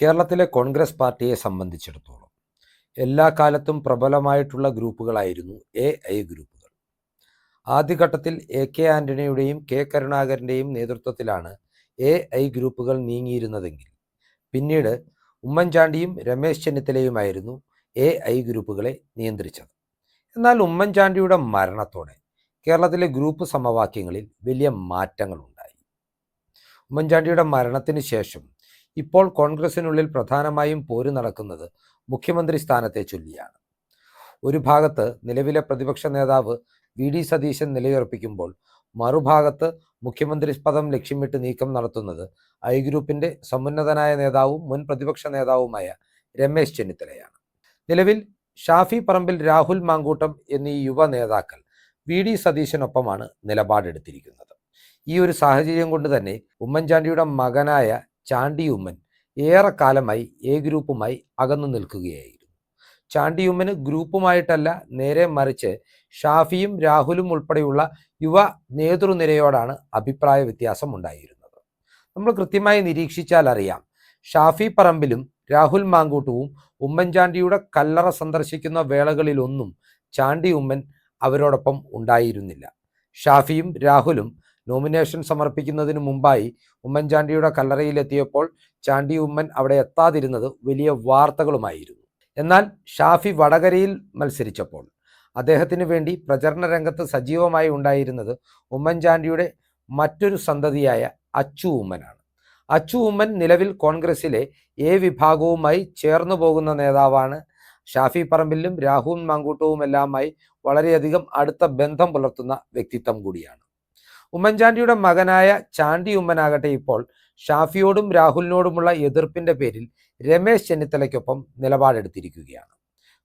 കേരളത്തിലെ കോൺഗ്രസ് പാർട്ടിയെ സംബന്ധിച്ചിടത്തോളം എല്ലാ കാലത്തും പ്രബലമായിട്ടുള്ള ഗ്രൂപ്പുകളായിരുന്നു എ ഐ ഗ്രൂപ്പുകൾ. ആദ്യഘട്ടത്തിൽ എ കെ ആന്റണിയുടെയും കെ കരുണാകരന്റെയും നേതൃത്വത്തിലാണ് എ ഐ ഗ്രൂപ്പുകൾ നീങ്ങിയിരുന്നതെങ്കിൽ. പിന്നീട് ഉമ്മൻചാണ്ടിയും രമേശ് ചെന്നിത്തലയുമായിരുന്നു എ ഐ ഗ്രൂപ്പുകളെ നിയന്ത്രിച്ചത്. എന്നാൽ ഉമ്മൻചാണ്ടിയുടെ മരണത്തോടെ കേരളത്തിലെ ഗ്രൂപ്പ് സമവാക്യങ്ങളിൽ വലിയ മാറ്റങ്ങളുണ്ടായി. ഉമ്മൻചാണ്ടിയുടെ മരണത്തിന് ശേഷം ഇപ്പോൾ കോൺഗ്രസിനുള്ളിൽ പ്രധാനമായും പോര് നടക്കുന്നത് മുഖ്യമന്ത്രി സ്ഥാനത്തെ ചൊല്ലിയാണ്. ഒരു ഭാഗത്ത് നിലവിലെ പ്രതിപക്ഷ നേതാവ് വി ഡി സതീശൻ നിലയുറപ്പിക്കുമ്പോൾ മറുഭാഗത്ത് മുഖ്യമന്ത്രി പദം ലക്ഷ്യമിട്ട് നീക്കം നടത്തുന്നത് ഐ ഗ്രൂപ്പിന്റെ സമുന്നതനായ നേതാവും മുൻ പ്രതിപക്ഷ നേതാവുമായ രമേശ് ചെന്നിത്തലയാണ്. നിലവിൽ ഷാഫി പറമ്പിൽ രാഹുൽ മാങ്കൂട്ടം എന്നീ യുവ നേതാക്കൾ വി ഡി സതീശനൊപ്പമാണ് നിലപാടെടുത്തിരിക്കുന്നത്. ഈ ഒരു സാഹചര്യം കൊണ്ട് തന്നെ ഉമ്മൻചാണ്ടിയുടെ മകനായ ചാണ്ടി ഉമ്മൻ ഏറെക്കാലമായി എ ഗ്രൂപ്പുമായി അകന്നു നിൽക്കുകയായിരുന്നു. ചാണ്ടിയുമ്മന് ഗ്രൂപ്പുമായിട്ടല്ല നേരെ മറിച്ച് ഷാഫിയും രാഹുലും ഉൾപ്പെടെയുള്ള യുവ നേതൃനിരയോടാണ് അഭിപ്രായ വ്യത്യാസം ഉണ്ടായിരുന്നത്. നമ്മൾ കൃത്യമായി നിരീക്ഷിച്ചാൽ അറിയാം ഷാഫി പറമ്പിലും രാഹുൽ മാങ്കൂട്ടുവും ഉമ്മൻചാണ്ടിയുടെ കല്ലറ സന്ദർശിക്കുന്ന വേളകളിലൊന്നും ചാണ്ടി ഉമ്മൻ അവരോടൊപ്പം ഉണ്ടായിരുന്നില്ല. ഷാഫിയും രാഹുലും നോമിനേഷൻ സമർപ്പിക്കുന്നതിന് മുമ്പായി ഉമ്മൻചാണ്ടിയുടെ കല്ലറയിലെത്തിയപ്പോൾ ചാണ്ടി ഉമ്മൻ അവിടെ എത്താതിരുന്നത് വലിയ വാർത്തകളുമായിരുന്നു. എന്നാൽ ഷാഫി വടകരയിൽ മത്സരിച്ചപ്പോൾ അദ്ദേഹത്തിന് വേണ്ടി പ്രചരണ രംഗത്ത് സജീവമായി ഉണ്ടായിരുന്നത് ഉമ്മൻചാണ്ടിയുടെ മറ്റൊരു സന്തതിയായ അച്ചു ഉമ്മനാണ്. അച്ചു ഉമ്മൻ നിലവിൽ കോൺഗ്രസിലെ എ വിഭാഗവുമായി ചേർന്നു പോകുന്ന നേതാവാണ്. ഷാഫി പറമ്പിലും രാഹുൽ മാങ്കൂട്ടവുമെല്ലാമായി വളരെയധികം അടുത്ത ബന്ധം പുലർത്തുന്ന വ്യക്തിത്വം കൂടിയാണ്. ഉമ്മൻചാണ്ടിയുടെ മകനായ ചാണ്ടി ഉമ്മനാകട്ടെ ഇപ്പോൾ ഷാഫിയോടും രാഹുലിനോടുമുള്ള എതിർപ്പിന്റെ പേരിൽ രമേശ് ചെന്നിത്തലയ്ക്കൊപ്പം നിലപാടെടുത്തിരിക്കുകയാണ്.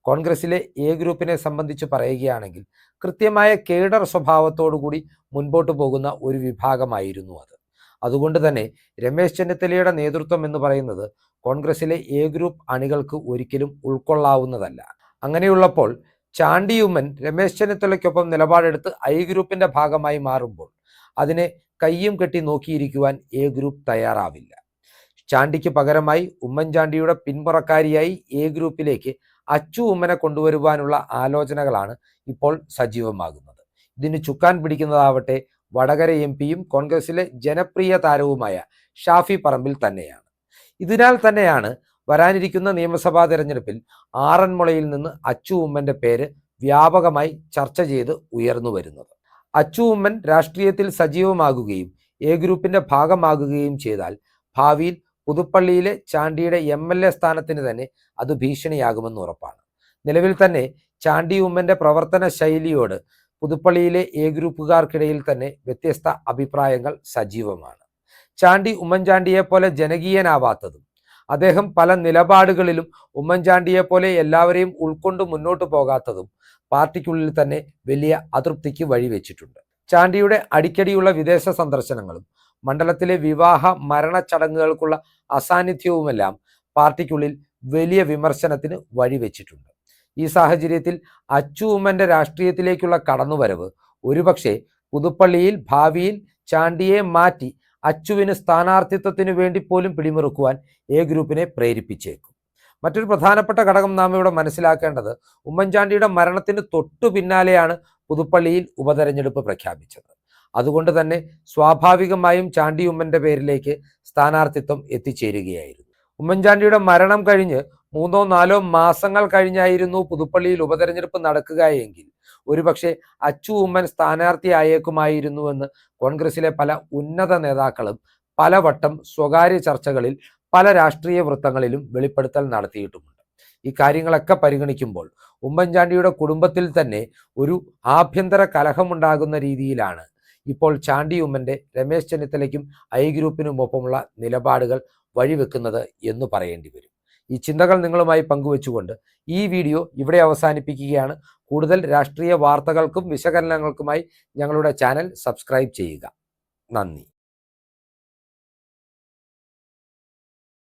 കോൺഗ്രസിലെ എ ഗ്രൂപ്പിനെ സംബന്ധിച്ച് പറയുകയാണെങ്കിൽ കൃത്യമായ കേഡർ സ്വഭാവത്തോടുകൂടി മുൻപോട്ട് പോകുന്ന ഒരു വിഭാഗമായിരുന്നു അത്. അതുകൊണ്ട് തന്നെ രമേശ് ചെന്നിത്തലയുടെ നേതൃത്വം എന്ന് പറയുന്നത് കോൺഗ്രസിലെ എ ഗ്രൂപ്പ് അണികൾക്ക് ഒരിക്കലും ഉൾക്കൊള്ളാവുന്നതല്ല. അങ്ങനെയുള്ളപ്പോൾ ചാണ്ടിയുമ്മൻ രമേശ് ചെന്നിത്തലയ്ക്കൊപ്പം നിലപാടെടുത്ത് ഐ ഗ്രൂപ്പിന്റെ ഭാഗമായി മാറുമ്പോൾ അതിനെ കയ്യും കെട്ടി നോക്കിയിരിക്കുവാൻ എ ഗ്രൂപ്പ് തയ്യാറാവില്ല. ചാണ്ടിക്ക് പകരമായി ഉമ്മൻചാണ്ടിയുടെ പിന്മുറക്കാരിയായി എ ഗ്രൂപ്പിലേക്ക് അച്ചു ഉമ്മനെ കൊണ്ടുവരുവാനുള്ള ആലോചനകളാണ് ഇപ്പോൾ സജീവമാകുന്നത്. ഇതിന് ചുക്കാൻ പിടിക്കുന്നതാവട്ടെ വടകര എം പിയും കോൺഗ്രസിലെ ജനപ്രിയ താരവുമായ ഷാഫി പറമ്പിൽ തന്നെയാണ്. ഇതിനാൽ തന്നെയാണ് വരാനിരിക്കുന്ന നിയമസഭാ തെരഞ്ഞെടുപ്പിൽ ആറന്മുളയിൽ നിന്ന് അച്ചു ഉമ്മന്റെ പേര് വ്യാപകമായി ചർച്ച ചെയ്ത് ഉയർന്നു വരുന്നത്. അച്ചു ഉമ്മൻ രാഷ്ട്രീയത്തിൽ സജീവമാകുകയും എ ഗ്രൂപ്പിന്റെ ഭാഗമാകുകയും ചെയ്താൽ ഭാവിയിൽ പുതുപ്പള്ളിയിലെ ചാണ്ടിയുടെ എം എൽ എ സ്ഥാനത്തിന് തന്നെ അത് ഭീഷണിയാകുമെന്ന് ഉറപ്പാണ്. നിലവിൽ തന്നെ ചാണ്ടി ഉമ്മന്റെ പ്രവർത്തന ശൈലിയോട് പുതുപ്പള്ളിയിലെ എ ഗ്രൂപ്പുകാർക്കിടയിൽ തന്നെ വ്യത്യസ്ത അഭിപ്രായങ്ങൾ സജീവമാണ്. ചാണ്ടി ഉമ്മൻചാണ്ടിയെ പോലെ ജനകീയനാവാത്തതും അദ്ദേഹം പല നിലപാടുകളിലും ഉമ്മൻചാണ്ടിയെ പോലെ എല്ലാവരെയും ഉൾക്കൊണ്ട് മുന്നോട്ട് പോകാത്തതും പാർട്ടിക്കുള്ളിൽ തന്നെ വലിയ അതൃപ്തിക്ക് വഴിവെച്ചിട്ടുണ്ട്. ചാണ്ടിയുടെ അടിക്കടിയുള്ള വിദേശ സന്ദർശനങ്ങളും മണ്ഡലത്തിലെ വിവാഹ മരണ ചടങ്ങുകൾക്കുള്ള അസാന്നിധ്യവുമെല്ലാം പാർട്ടിക്കുള്ളിൽ വലിയ വിമർശനത്തിന് വഴിവെച്ചിട്ടുണ്ട്. ഈ സാഹചര്യത്തിൽ അച്ചു ഉമ്മന്റെ രാഷ്ട്രീയത്തിലേക്കുള്ള കടന്നുവരവ് ഒരുപക്ഷെ പുതുപ്പള്ളിയിൽ ഭാവിയിൽ ചാണ്ടിയെ മാറ്റി അച്ചുവിന് സ്ഥാനാർത്ഥിത്വത്തിന് വേണ്ടി പോലും പിടിമുറുക്കുവാൻ എ ഗ്രൂപ്പിനെ പ്രേരിപ്പിച്ചേക്കും. മറ്റൊരു പ്രധാനപ്പെട്ട ഘടകം നാം ഇവിടെ മനസ്സിലാക്കേണ്ടത് ഉമ്മൻചാണ്ടിയുടെ മരണത്തിന് തൊട്ടു പിന്നാലെയാണ് പുതുപ്പള്ളിയിൽ ഉപതെരഞ്ഞെടുപ്പ് പ്രഖ്യാപിച്ചത്. അതുകൊണ്ട് തന്നെ സ്വാഭാവികമായും ചാണ്ടി ഉമ്മന്റെ പേരിലേക്ക് സ്ഥാനാർത്ഥിത്വം എത്തിച്ചേരുകയായിരുന്നു. ഉമ്മൻചാണ്ടിയുടെ മരണം കഴിഞ്ഞ് മൂന്നോ നാലോ മാസങ്ങൾ കഴിഞ്ഞായിരുന്നു പുതുപ്പള്ളിയിൽ ഉപതെരഞ്ഞെടുപ്പ് നടക്കുക എങ്കിൽ ഒരുപക്ഷെ അച്ചു ഉമ്മൻ സ്ഥാനാർത്ഥിയായേക്കുമായിരുന്നുവെന്ന് കോൺഗ്രസിലെ പല ഉന്നത നേതാക്കളും പലവട്ടം സ്വകാര്യ ചർച്ചകളിൽ പല രാഷ്ട്രീയ വൃത്തങ്ങളിലും വെളിപ്പെടുത്തൽ നടത്തിയിട്ടുമുണ്ട്. ഈ കാര്യങ്ങളൊക്കെ പരിഗണിക്കുമ്പോൾ ഉമ്മൻചാണ്ടിയുടെ കുടുംബത്തിൽ തന്നെ ഒരു ആഭ്യന്തര കലഹമുണ്ടാകുന്ന രീതിയിലാണ് ഇപ്പോൾ ചാണ്ടി ഉമ്മന്റെ രമേശ് ചെന്നിത്തലയ്ക്കും ഐ ഗ്രൂപ്പിനുമൊപ്പമുള്ള നിലപാടുകൾ വഴിവെക്കുന്നത് എന്ന് പറയേണ്ടി വരും. ഈ ചിന്തകൾ നിങ്ങളുമായി പങ്കുവെച്ചുകൊണ്ട് ഈ വീഡിയോ ഇവിടെ അവസാനിപ്പിക്കുകയാണ്. കൂടുതൽ രാഷ്ട്രീയ വാർത്തകൾക്കും വിശകലനങ്ങൾക്കുമായി ഞങ്ങളുടെ ചാനൽ സബ്സ്ക്രൈബ് ചെയ്യുക. നന്ദി.